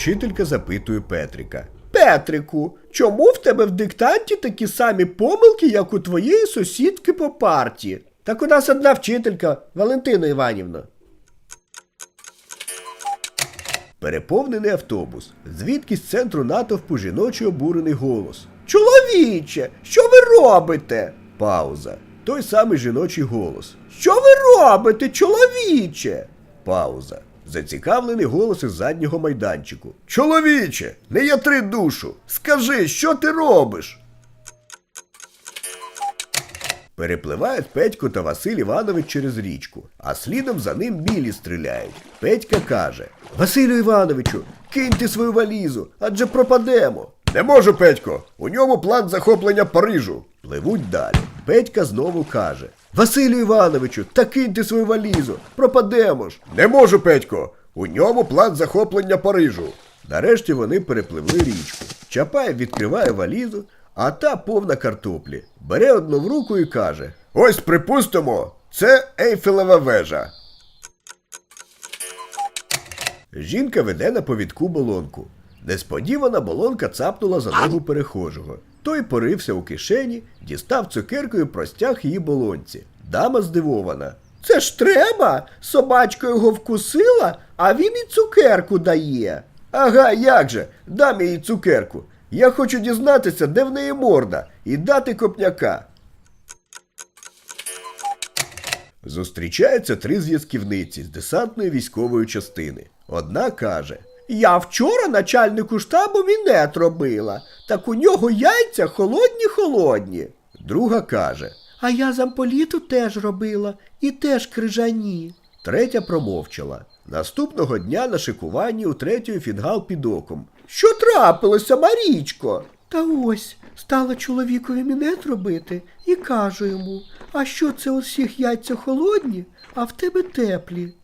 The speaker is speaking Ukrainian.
вчителька запитує Петрика. Петрику, чому в тебе в диктанті такі самі помилки, як у твоєї сусідки по парті? Так у нас одна вчителька, Валентина Іванівна. Переповнений автобус. Звідки з центру натовпу жіночий обурений голос. Чоловіче, що ви робите? Пауза. Той самий жіночий голос. Що ви робите, чоловіче? Пауза. Зацікавлений голос із заднього майданчику. Чоловіче, не ятри душу. Скажи, що ти робиш? Перепливають Петько та Василь Іванович через річку, а слідом за ним білі стріляють. Петька каже: Василю Івановичу, киньте свою валізу, адже пропадемо. Не можу, Петько, у ньому план захоплення Парижу. Пливуть далі. Петька знову каже: Василю Івановичу, та киньте свою валізу, пропадемо ж. Не можу, Петько, у ньому план захоплення Парижу. Нарешті вони перепливли річку. Чапаєв відкриває валізу, а та повна картоплі. Бере одну в руку і каже: Ось припустимо, це Ейфелева вежа. Жінка веде на повідку болонку. Несподівана болонка цапнула за ногу перехожого. Той порився у кишені, дістав цукерку і простяг її болонці. Дама здивована. Це ж треба? Собачка його вкусила, а він і цукерку дає. Ага, як же, дам їй цукерку. Я хочу дізнатися, де в неї морда, і дати копняка. Зустрічаються три зв'язківниці з десантної військової частини. Одна каже: Я вчора начальнику штабу мінет робила, так у нього яйця холодні холодні. Друга каже: А я замполіту теж робила, і теж крижані. Третя промовчала. Наступного дня на шикуванні у третьої фінгал під оком. Що трапилося, Марічко? Та ось стала чоловікові мінет робити і кажу йому, а що це у всіх яйця холодні, а в тебе теплі.